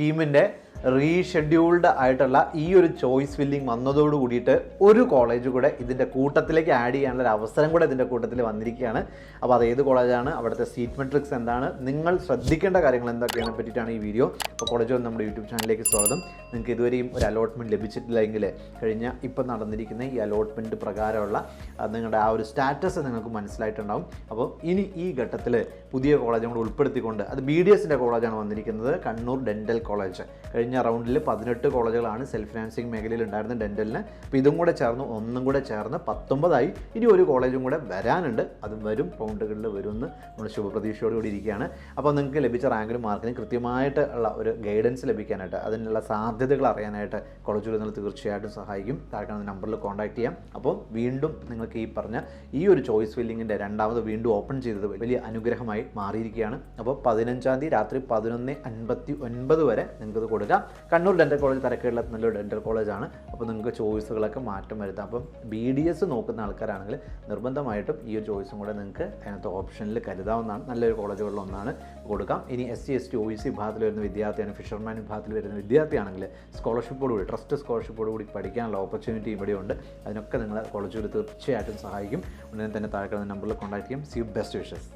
സ്കീമിന്റെ rescheduled ആയിട്ടുള്ള ഈ ഒരു ചോയ്സ് ഫില്ലിംഗ് വന്നതോട് കൂടിയിട്ട് ഒരു കോളേജ് കൂടെ ഇതിന്റെ കൂട്ടത്തിലേക്ക് ആഡ് ചെയ്യാനുള്ള ഒരു അവസരം കൂടെ ഇതിന്റെ കൂട്ടത്തിൽ വന്നിരിക്കുകയാണ്. അപ്പോൾ അത് ഏത് കോളേജാണ് അവിടുത്തെ സീറ്റ് മെട്രിക്സ് എന്താണ്? നിങ്ങൾ ശ്രദ്ധിക്കേണ്ട കാര്യങ്ങൾ എന്തൊക്കെയാണ്? പറ്റിയിട്ടാണ് ഈ വീഡിയോ അപ്പോൾ കോളേജ് വന്ന് നമ്മുടെ യൂട്യൂബ് ചാനലിലേക്ക് സ്വാഗതം. നിങ്ങൾക്ക് ഇതുവരെയും ഒരു അലോട്ട്മെന്റ് ലഭിച്ചിട്ടില്ലെങ്കിൽ കഴിഞ്ഞ ഇപ്പം നടന്നിരിക്കുന്ന ഈ അലോട്ട്മെന്റ് പ്രകാരമുള്ള നിങ്ങളുടെ ആ ഒരു സ്റ്റാറ്റസ് നിങ്ങൾക്ക് മനസ്സിലായിട്ടുണ്ടാവും. അപ്പോൾ ഇനി ഈ ഘട്ടത്തിൽ പുതിയ കോളേജും കൂടെ ഉൾപ്പെടുത്തിക്കൊണ്ട് അത് ബി ഡി എസിന്റെ കോളേജാണ് വന്നിരിക്കുന്നത് കണ്ണൂർ ഡെന്റൽ കോളേജ് കഴിഞ്ഞ റൗണ്ടിൽ പതിനെട്ട് കോളേജുകളാണ് സെൽഫ് ഫിനാൻസിങ് മേഖലയിൽ ഉണ്ടായിരുന്നത് ഡെന്റലിന് അപ്പോൾ ഇതും കൂടെ ചേർന്ന് ഒന്നും കൂടെ ചേർന്ന് പത്തൊമ്പതായി ഇനി ഒരു കോളേജും കൂടെ വരാനുണ്ട്. അതും വരും റൗണ്ടുകളിൽ വരുമെന്ന് നമ്മൾ ശുഭപ്രതീക്ഷയോടുകൂടി ഇരിക്കുകയാണ്. അപ്പോൾ നിങ്ങൾക്ക് ലഭിച്ച റാങ്കിലും മാർക്കിനും കൃത്യമായിട്ട് ഉള്ള ഒരു ഗൈഡൻസ് ലഭിക്കാനായിട്ട് അതിനുള്ള സാധ്യതകൾ അറിയാനായിട്ട് കോളേജുകൾ നിങ്ങൾ തീർച്ചയായിട്ടും സഹായിക്കും. താഴെ നമ്പറിൽ കോൺടാക്ട് ചെയ്യാം. അപ്പോൾ വീണ്ടും നിങ്ങൾക്ക് ഈ പറഞ്ഞ ഈ ഒരു ചോയ്സ് ഫില്ലിങ്ങിന്റെ രണ്ടാമത് വീണ്ടും ഓപ്പൺ ചെയ്തത് വലിയ അനുഗ്രഹമായി മാറിയിരിക്കുകയാണ്. അപ്പോൾ പതിനഞ്ചാം തീയതി രാത്രി പതിനൊന്ന് അൻപത്തി ഒൻപത് വരെ നിങ്ങൾക്കത് കൊടുക്കാം. കണ്ണൂർ ഡെന്റൽ കോളേജ് തരക്കേടിലെ നല്ലൊരു ഡെന്റൽ കോളേജാണ് അപ്പോൾ നിങ്ങൾക്ക് ചോയ്സുകളൊക്കെ മാറ്റം വരുത്താം. അപ്പം ബി ഡി എസ് നോക്കുന്ന ആൾക്കാരാണെങ്കിൽ നിർബന്ധമായിട്ടും ഈ ഒരു ചോയ്സും കൂടെ നിങ്ങൾക്ക് അതിനകത്ത് ഓപ്ഷനിൽ കരുതാവുന്നതാണ്. നല്ലൊരു കോളേജുകളിൽ ഒന്നാണ് കൊടുക്കാം. ഇനി S C S T O C വിഭാഗത്തിൽ വരുന്ന വിദ്യാർത്ഥിയാണ്. ഫിഷർമാൻ വിഭാഗത്തിൽ വരുന്ന വിദ്യാർത്ഥിയാണെങ്കിൽ സ്കോളർഷിപ്പോട് കൂടി ട്രസ്റ്റ് സ്കോളർഷിപ്പോട് കൂടി പഠിക്കാനുള്ള ഓപ്പർച്യൂണിറ്റി ഇവിടെയുണ്ട് അതിനൊക്കെ നിങ്ങൾ കോളേജുകൾ തീർച്ചയായിട്ടും സഹായിക്കും. ഉടനെ തന്നെ താഴെ നമ്പറിൽ കോൺടാക്ട് ചെയ്യും. C best wishes